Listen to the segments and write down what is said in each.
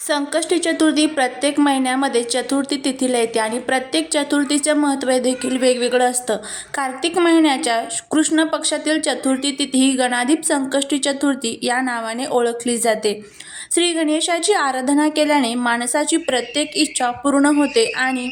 संकष्टी चतुर्थी प्रत्येक महिन्यामध्ये चतुर्थी तिथीला येते आणि प्रत्येक चतुर्थीचं महत्त्व देखील वेगवेगळं असतं. कार्तिक महिन्याच्या कृष्ण पक्षातील चतुर्थी तिथी ही गणाधीप संकष्टी चतुर्थी या नावाने ओळखली जाते. श्री गणेशाची आराधना केल्याने माणसाची प्रत्येक इच्छा पूर्ण होते आणि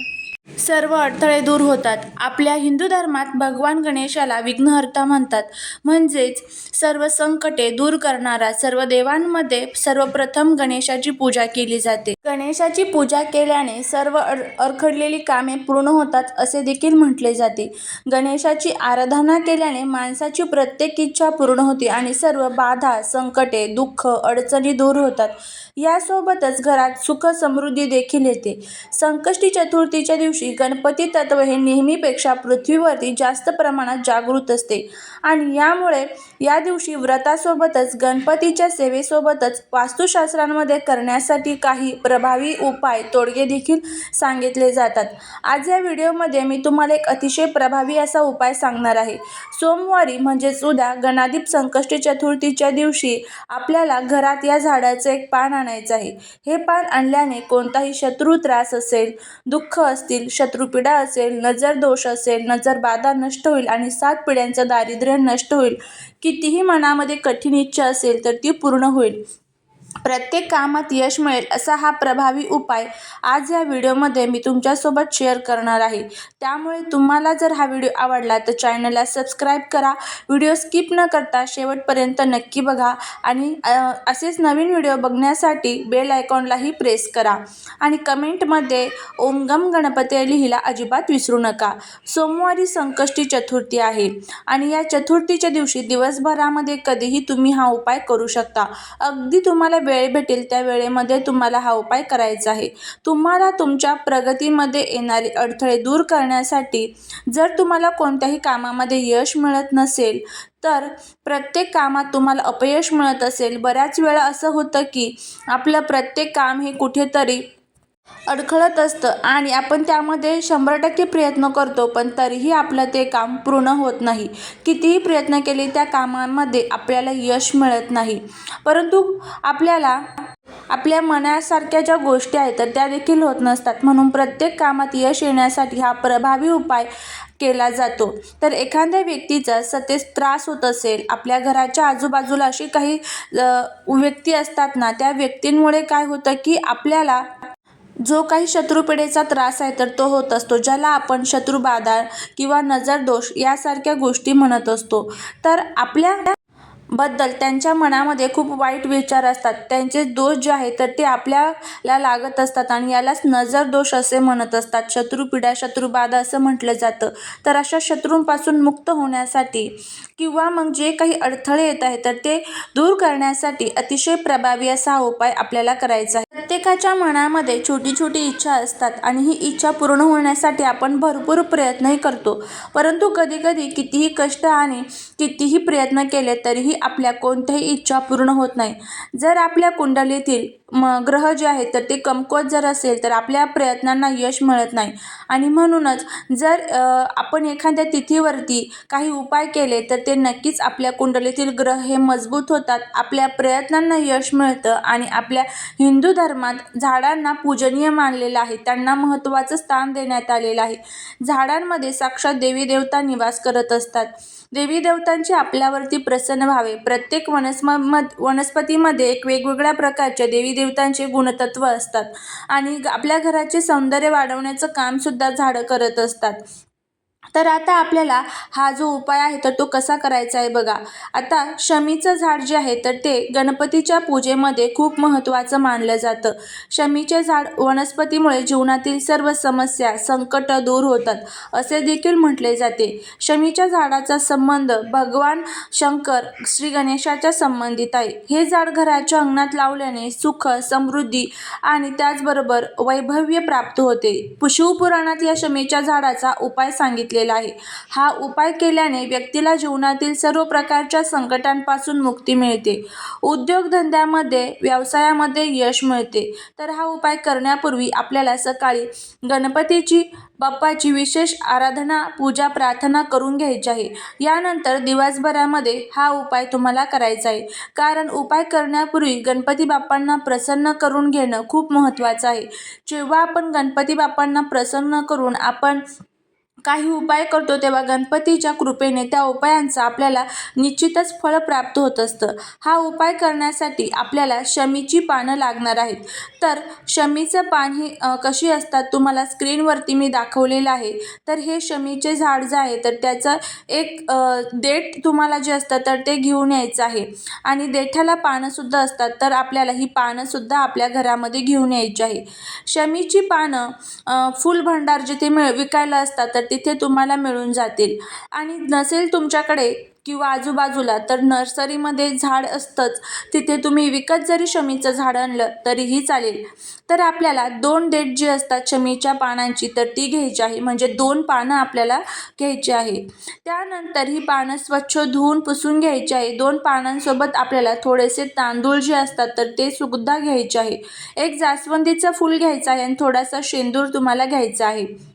सर्व अडथळे दूर होतात. आपल्या हिंदू धर्मात भगवान गणेशाला विघ्नहर्ता म्हणतात. म्हणजेच सर्व संकटे दूर करणारा सर्व देवांमध्ये सर्वप्रथम गणेशाची पूजा केली जाते. गणेशाची पूजा केल्याने सर्व अड अडखडलेली कामे पूर्ण होतात असे देखील म्हटले जाते. गणेशाची आराधना केल्याने माणसाची प्रत्येक इच्छा पूर्ण होते आणि सर्व बाधा संकटे दुःख अडचणी दूर होतात. यासोबतच घरात सुख समृद्धी देखील येते. संकष्टी चतुर्थीच्या दिवशी गणपती तत्व हे नेहमीपेक्षा पृथ्वीवरती जास्त प्रमाणात जागृत असते. आणि यामुळे या दिवशी व्रतासोबतच गणपतीच्या सेवेसोबतच वास्तुशास्त्रांमध्ये करण्यासाठी काही प्रभावी उपाय तोडगे देखील सांगितले जातात. आज या व्हिडिओमध्ये मी तुम्हाला एक अतिशय प्रभावी असा उपाय सांगणार आहे. सोमवारी म्हणजेच उद्या गणादीप संकष्टी चतुर्थीच्या दिवशी आपल्याला घरात या झाडाचं एक पान आणायचं आहे. हे पान आणल्याने कोणताही शत्रू त्रास असेल दुःख असतील शत्रुपीडा असेल नजर दोष असेल नजर बाधा नष्ट होईल आणि सात पिढ्यांचं दारिद्र्य नष्ट होईल. कितीही मनामध्ये कठीण इच्छा असेल तर ती पूर्ण होईल. प्रत्येक कामात यश मिळेल असा हा प्रभावी उपाय आज या व्हिडिओमध्ये मी तुमच्यासोबत शेअर करणार आहे. त्यामुळे तुम्हाला जर हा व्हिडिओ आवडला तर चॅनलला सबस्क्राईब करा. व्हिडिओ स्किप न करता शेवटपर्यंत नक्की बघा आणि असेच नवीन व्हिडिओ बघण्यासाठी बेल आयकॉनलाही प्रेस करा. आणि कमेंटमध्ये ओमगम गणपती लिहिला अजिबात विसरू नका. सोमवारी संकष्टी चतुर्थी आहे आणि या चतुर्थीच्या दिवशी दिवसभरामध्ये कधीही तुम्ही हा उपाय करू शकता. अगदी तुम्हाला वेळ भेटेल त्या वेळेमध्ये तुम्हाला हा उपाय करायचा आहे. तुम्हाला तुमच्या प्रगतीमध्ये येणारे अडथळे दूर करण्यासाठी जर तुम्हाला कोणत्याही कामामध्ये यश मिळत नसेल तर प्रत्येक कामात तुम्हाला अपयश मिळत असेल. बऱ्याच वेळा असं होतं की आपलं प्रत्येक काम हे कुठेतरी अडखळत असतं आणि आपण त्यामध्ये शंभर टक्के प्रयत्न करतो पण तरीही आपलं ते काम पूर्ण होत नाही. कितीही प्रयत्न केले त्या कामामध्ये आपल्याला यश मिळत नाही. परंतु आपल्याला आपल्या मनासारख्या ज्या गोष्टी आहेत तर त्या देखील होत नसतात. म्हणून प्रत्येक कामात यश येण्यासाठी हा प्रभावी उपाय केला जातो. तर एखाद्या व्यक्तीचा सतेज त्रास होत असेल आपल्या घराच्या आजूबाजूला अशी काही व्यक्ती असतात ना त्या व्यक्तींमुळे काय होतं की आपल्याला जो काही शत्रुपिढेचा त्रास आहे तर तो होत असतो ज्याला आपण शत्रुबाधा किंवा नजर दोष यासारख्या गोष्टी म्हणत असतो. तर आपल्या बद्दल त्यांच्या मनामध्ये खूप वाईट विचार असतात. त्यांचे दोष जे आहेत तर ते आपल्याला लागत असतात आणि यालाच नजर दोष असे म्हणत असतात. शत्रुपीडा शत्रुबाधा असं म्हटलं जातं. तर अशा शत्रूंपासून मुक्त होण्यासाठी किंवा मग जे काही अडथळे येत आहेत तर ते दूर करण्यासाठी अतिशय प्रभावी असा उपाय आपल्याला करायचा आहे. प्रत्येकाच्या मनामध्ये छोटी छोटी इच्छा असतात आणि ही इच्छा पूर्ण होण्यासाठी आपण भरपूर प्रयत्नही करतो. परंतु कधीकधी कितीही कष्ट आणि कितीही प्रयत्न केले तरीही आपल्या कोणत्याही इच्छा पूर्ण होत नाही. जर आपल्या कुंडलीतील म ग्रह जे आहेत तर ते कमकुवत जर असेल तर आपल्या प्रयत्नांना यश मिळत नाही. आणि म्हणूनच जर आपण एखाद्या तिथीवरती काही उपाय केले तर ते नक्कीच आपल्या कुंडलीतील ग्रह हे मजबूत होतात. आपल्या प्रयत्नांना यश मिळतं आणि आपल्या हिंदू धर्मात झाडांना पूजनीय मानलेलं आहे. त्यांना महत्त्वाचं स्थान देण्यात आलेलं आहे. झाडांमध्ये साक्षात देवी देवता निवास करत असतात. देवी देवतांची आपल्यावरती प्रसन्न व्हावे. प्रत्येक वनस्म वनस्पतीमध्ये एक वेगवेगळ्या प्रकारच्या देवी देवतांचे गुणतत्व असतात. आणि आपल्या घराचे सौंदर्य वाढवण्याचं कामसुद्धा झाडं करत असतात. तर आता आपल्याला हा जो उपाय आहे तर तो कसा करायचा आहे बघा. आता शमीचं झाड जे आहे तर ते गणपतीच्या पूजेमध्ये खूप महत्त्वाचं मानलं जातं. शमीचे झाड वनस्पतीमुळे जीवनातील सर्व समस्या संकट दूर होतात असे देखील म्हटले जाते. शमीच्या झाडाचा संबंध भगवान शंकर श्री गणेशाच्या संबंधित आहे. हे झाड घराच्या अंगणात लावल्याने सुख समृद्धी आणि त्याचबरोबर वैभव्य प्राप्त होते. शिवपुराणात या शमीच्या झाडाचा उपाय सांगितले सांगितलेला आहे. हा उपाय केल्याने व्यक्तीला जीवनातील सर्व प्रकारच्या संकटांपासून मुक्ती मिळते. उद्योगधंद्यामध्ये व्यवसायामध्ये यश मिळते. तर हा उपाय करण्यापूर्वी आपल्याला सकाळी गणपतीची बाप्पाची विशेष आराधना पूजा प्रार्थना करून घ्यायची आहे. यानंतर दिवसभरामध्ये हा उपाय तुम्हाला करायचा आहे. कारण उपाय करण्यापूर्वी गणपती बाप्पांना प्रसन्न करून घेणं खूप महत्त्वाचं आहे. जेव्हा आपण गणपती बाप्पांना प्रसन्न करून आपण काही उपाय करतो तेव्हा गणपतीच्या कृपेने त्या उपायांचं आपल्याला निश्चितच फळ प्राप्त होत असतं. हा उपाय करण्यासाठी आपल्याला शमीची पानं लागणार आहेत. तर शमीचं पान ही कशी असतात तुम्हाला स्क्रीनवरती मी दाखवलेलं आहे. तर हे शमीचे झाड जे आहे तर त्याचं एक देठ तुम्हाला जे असतं तर ते घेऊन यायचं आहे. आणि देठाला पानंसुद्धा असतात तर आपल्याला ही पानंसुद्धा आपल्या घरामध्ये घेऊन यायची आहे. शमीची पानं फुल भंडार जिथे मिळ विकायला असतात तर तिथे तुम्हाला मिळून जातील. आणि नसेल तुमच्याकडे किंवा आजूबाजूला तर नर्सरीमध्ये झाड असतंच. तिथे तुम्ही विकत जरी शमीचं झाड आणलं तरीही चालेल. तर आपल्याला दोन डेट जी असतात शमीच्या पानांची तर ती घ्यायची आहे. म्हणजे दोन पानं आपल्याला घ्यायची आहे. त्यानंतर ही पानं स्वच्छ धुवून पुसून घ्यायची आहे. दोन पानांसोबत आपल्याला थोडेसे तांदूळ जे असतात तर ते सुद्धा घ्यायचे आहे. एक जास्वंदीचं फूल घ्यायचं आहे आणि थोडासा शेंदूर तुम्हाला घ्यायचा आहे.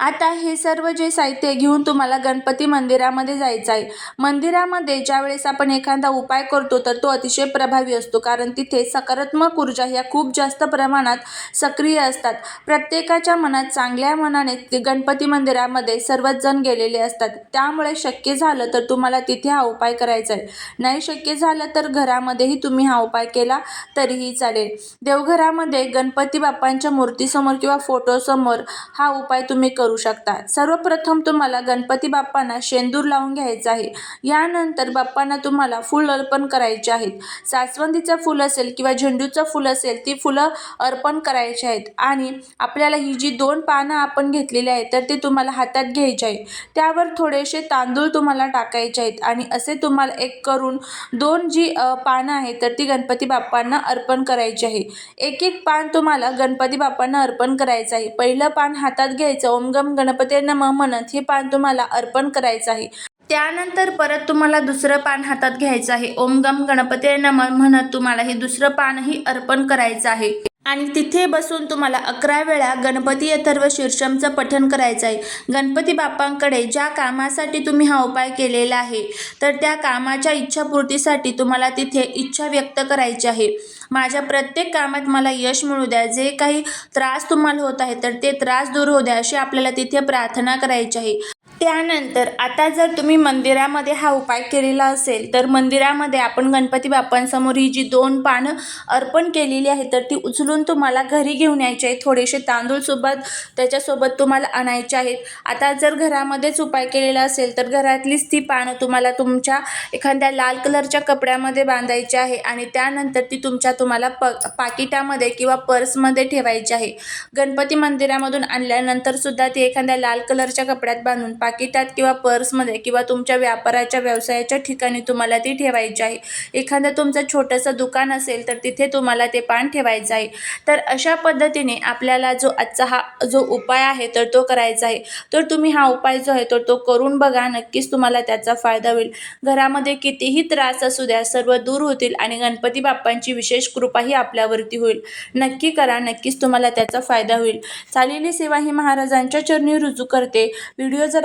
आता हे सर्व जे साहित्य घेऊन तुम्हाला गणपती मंदिरामध्ये जायचं आहे. मंदिरामध्ये ज्यावेळेस आपण एखादा उपाय करतो तर तो अतिशय प्रभावी असतो. कारण तिथे सकारात्मक ऊर्जा ह्या खूप जास्त प्रमाणात सक्रिय असतात. प्रत्येकाच्या मनात चांगल्या मनाने ते गणपती मंदिरामध्ये सर्वच जण गेलेले असतात. त्यामुळे शक्य झालं तर तुम्हाला तिथे हा उपाय करायचा आहे. नाही शक्य झालं तर घरामध्येही तुम्ही हा उपाय केला तरीही चालेल. देवघरामध्ये गणपती बाप्पांच्या मूर्तीसमोर किंवा फोटोसमोर हा उपाय तुम्ही करू शकता. सर्वप्रथम तुम्हाला गणपती बाप्पांना शेंदूर लावून घ्यायचा आहे. यानंतर बाप्पांना तुम्हाला फूल अर्पण करायचे आहेत. सासवंदीचं फूल असेल किंवा झेंडूचं फूल असेल ती फुलं अर्पण करायची आहेत. आणि आपल्याला ही जी दोन पानं आपण घेतलेली आहेत तर ते तुम्हाला हातात घ्यायचे आहे त्यावर थोडेसे तांदूळ तुम्हाला टाकायचे आहेत. आणि असे तुम्हाला एक करून दोन जी पानं आहेत तर ती गणपती बाप्पांना अर्पण करायची आहे. एक एक पान तुम्हाला गणपती बाप्पांना अर्पण करायचं आहे. पहिलं पान हातात घ्यायचं ओम गम गणपते नम म्हणत हे पान तुम्हाला अर्पण करायचं आहे. त्यानंतर परत तुम्हाला दुसरं पान हातात घ्यायचं आहे. ओम गम गणपती नम म्हणत तुम्हाला हे दुसरं पानही अर्पण करायचं आहे. आणि तिथे बसून तुम्हाला अकरा वेळा गणपती अथर्व शीर्षमचं पठण करायचं आहे. गणपती बाप्पांकडे ज्या कामासाठी तुम्ही हा उपाय केलेला आहे तर त्या कामाच्या इच्छापूर्तीसाठी तुम्हाला तिथे इच्छा व्यक्त करायची आहे. माझ्या प्रत्येक कामात मला यश मिळू द्या. जे काही त्रास तुम्हाला होत आहे तर ते त्रास दूर होऊ द्या अशी आपल्याला तिथे प्रार्थना करायची आहे. त्यानंतर आता जर तुम्ही मंदिरामध्ये हा उपाय केलेला असेल तर मंदिरामध्ये आपण गणपती बाप्पांसमोर ही जी दोन पानं अर्पण केलेली आहे तर ती उचलून तुम्हाला घरी घेऊन यायची आहे थोडेसे तांदूळसोबत त्याच्यासोबत तुम्हाला आणायचे आहेत. आता जर घरामध्येच उपाय केलेला असेल तर घरातलीच ती पानं तुम्हाला तुमच्या एखाद्या लाल कलरच्या कपड्यामध्ये बांधायची आहे आणि त्यानंतर ती तुमच्या तुम्हाला प पाकिटामध्ये किंवा पर्समध्ये ठेवायची आहे. गणपती मंदिरामधून आणल्यानंतरसुद्धा ती एखाद्या लाल कलरच्या कपड्यात बांधून पाकिटात किंवा पर्समध्ये किंवा तुमच्या व्यापाराच्या व्यवसायाच्या ठिकाणी तुम्हाला ती ठेवायची आहे. एखादं तुमचं छोटंसं दुकान असेल तर तिथे तुम्हाला ते पान ठेवायचं आहे. तर अशा पद्धतीने आपल्याला जो आजचा हा जो उपाय आहे तर तो करायचा आहे. तर तुम्ही हा उपाय जो आहे तर तो करून बघा. नक्कीच तुम्हाला त्याचा फायदा होईल. घरामध्ये कितीही त्रास असू द्या सर्व दूर होतील आणि गणपती बाप्पांची विशेष कृपाही आपल्यावरती होईल. नक्की करा. नक्कीच तुम्हाला त्याचा फायदा होईल. चालेली सेवा ही महाराजांच्या चरणी रुजू करते. व्हिडिओ जर